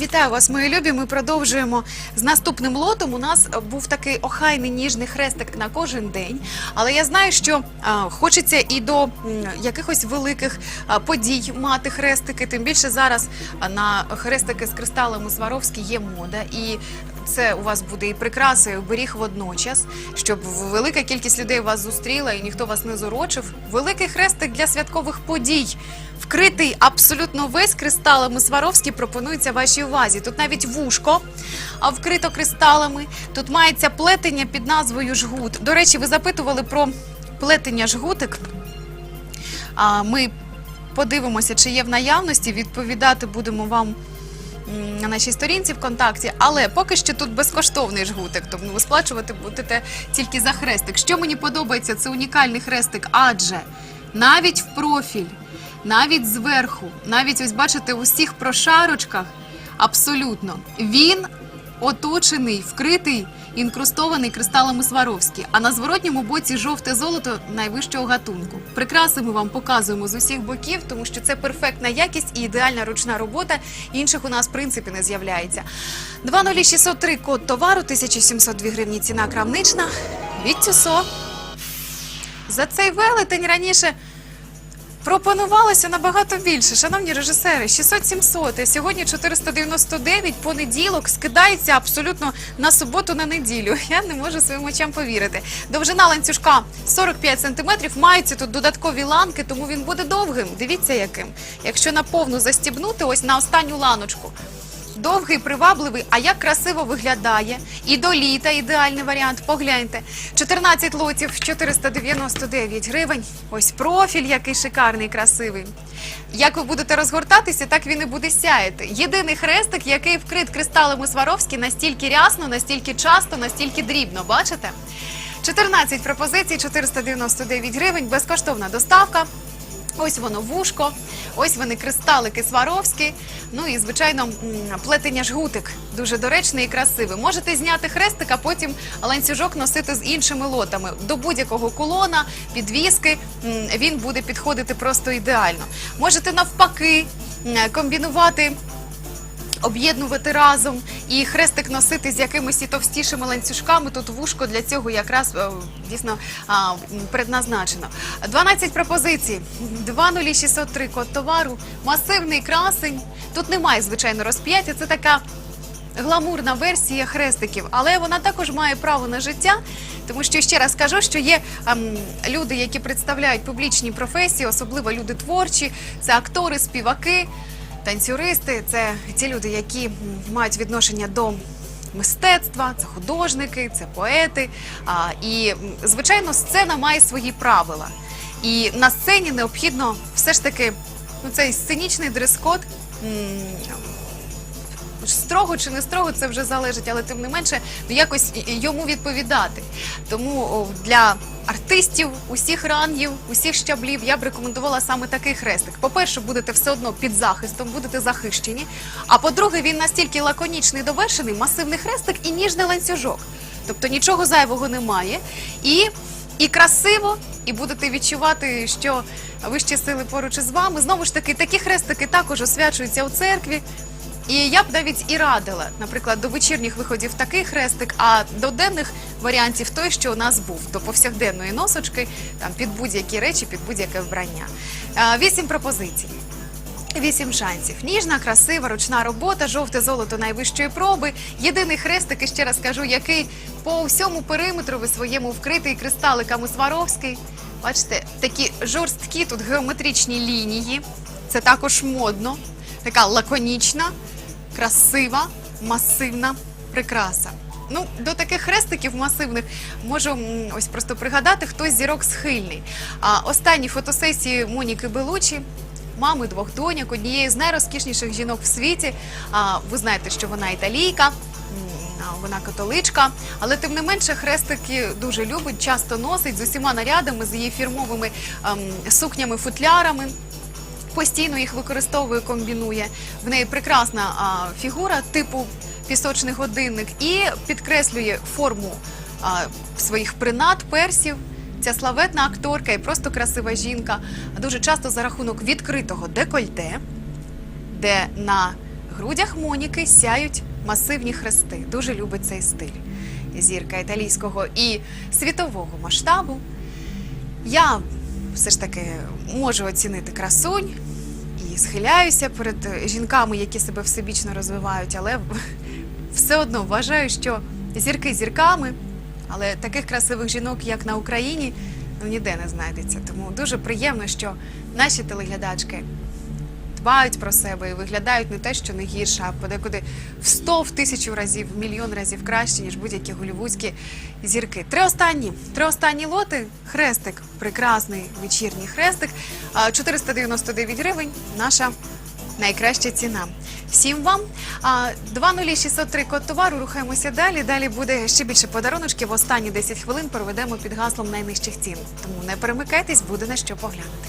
Вітаю вас, мої любі. Ми продовжуємо з наступним лотом. У нас е, був такий охайний ніжний хрестик на кожен день. Але я знаю, що а, хочеться і до якихось великих а, подій мати хрестики. Тим більше зараз на хрестики з кристалами Сваровські є мода. І це у вас буде і прикраса, і оберіг водночас, щоб велика кількість людей вас зустріла і ніхто вас не зорочив. Великий хрестик для святкових подій. Вкритий абсолютно весь кристалами Сваровські пропонується вашій увазі. Тут навіть вушко вкрито кристалами. Тут мається плетення під назвою жгут. До речі, ви запитували про плетення жгутик. А, Ми подивимося, чи є в наявності. Відповідати будемо вам на нашій сторінці ВКонтакті. Але поки що тут безкоштовний жгутик, тому ви сплачувати будете тільки за хрестик. Що мені подобається, це унікальний хрестик, адже навіть в профіль, навіть зверху, навіть ось бачите, у всіх прошарочках абсолютно він оточений, вкритий, інкрустований кристалами Сваровські. А на зворотньому боці жовте золото найвищого гатунку. Прикраси ми вам показуємо з усіх боків, тому що це перфектна якість і ідеальна ручна робота. Інших у нас в принципі не з'являється. 20603 код товару, 1702 гривні ціна крамнична. Від Тюсо. За цей велетень раніше пропонувалося набагато більше. Шановні режисери, 600-700, а сьогодні 499, понеділок скидається абсолютно на суботу на неділю. Я не можу своїм очам повірити. Довжина ланцюжка 45 сантиметрів. Маються тут додаткові ланки, тому він буде довгим. Дивіться яким. Якщо наповну застібнути, ось на останню ланочку. Довгий, привабливий, а як красиво виглядає. І до літа ідеальний варіант. Погляньте. 14 лотів, 499 гривень. Ось профіль, який шикарний, красивий. Як ви будете розгортатися, так він і буде сяяти. Єдиний хрестик, який вкрит кристалами Сваровські настільки рясно, настільки часто, настільки дрібно. Бачите? 14 пропозицій, 499 гривень, безкоштовна доставка. Ось воно вушко, ось вони кристалики Сваровські. Ну і звичайно плетення жгутик дуже доречний і красивий. Можете зняти хрестик, а потім ланцюжок носити з іншими лотами. До будь-якого кулона, підвіски він буде підходити просто ідеально. Можете навпаки комбінувати об'єднувати разом і хрестик носити з якимись і товстішими ланцюжками. Тут вушко для цього якраз е, дійсно предназначено. 12 пропозицій, 20603 код товару, масивний красень. Тут немає, звичайно, розп'яття. Це така гламурна версія хрестиків, але вона також має право на життя. Тому що ще раз кажу, що є ем, люди, які представляють публічні професії, особливо люди творчі, це актори, співаки, танцюристи, це ті люди, які мають відношення до мистецтва, це художники, це поети. І, звичайно, сцена має свої правила. І на сцені необхідно все ж таки ну, цей сценічний дрес-код. Строго чи не строго, це вже залежить, але тим не менше ну, якось йому відповідати. Тому для артистів усіх рангів, усіх щаблів я б рекомендувала саме такий хрестик. По-перше, будете все одно під захистом, будете захищені. А по-друге, він настільки лаконічний, довершений, масивний хрестик і ніжний ланцюжок. Тобто нічого зайвого немає. І, і красиво, і будете відчувати, що вищі сили поруч із вами. Знову ж таки, такі хрестики також освячуються у церкві. І я б навіть і радила, наприклад, до вечірніх виходів такий хрестик, а до денних варіантів той, що у нас був, до повсякденної носочки, там під будь-які речі, під будь-яке вбрання. Вісім пропозицій. Вісім шансів. Ніжна, красива, ручна робота, жовте золото найвищої проби. Єдиний хрестик, і ще раз кажу, який по всьому периметру ви своєму вкритий кристаликами Сваровський. Бачите, такі жорсткі тут геометричні лінії. Це також модно, така лаконічна, красива, масивна прикраса. Ну, до таких хрестиків масивних можу ось просто пригадати, хтось зірок схильний. А останні фотосесії Моніки Белучі, мами двох доньок, однієї з найрозкішніших жінок в світі. А, ви знаєте, що вона італійка. Вона католичка, але тим не менше хрестики дуже любить, часто носить з усіма нарядами, з її фірмовими ем, сукнями, футлярами постійно їх використовує, комбінує. В неї прекрасна фігура типу пісочний годинник і підкреслює форму своїх принад, персів. Ця славетна акторка і просто красива жінка дуже часто за рахунок відкритого декольте, де на грудях Моніки сяють масивні хрести. Дуже любить цей стиль. Зірка італійського і світового масштабу. Я все ж таки можу оцінити красунь і схиляюся перед жінками, які себе всебічно розвивають, але все одно вважаю, що зірки зірками, але таких красивих жінок, як на Україні, ну ніде не знайдеться. Тому дуже приємно, що наші телеглядачки дбають про себе і виглядають не те, що не гірше, а подекуди в сто, в тисячу разів, в мільйон разів краще, ніж будь-які голівудські зірки. Три останні, три останні лоти. Хрестик, прекрасний вечірній хрестик. а, 499 гривень. Наша найкраща ціна. Всім вам. А, 20603 код товару. Рухаємося далі. Далі буде ще більше подаруночків. Останні 10 хвилин проведемо під гаслом найнижчих цін. Тому не перемикайтесь, буде на що поглянути.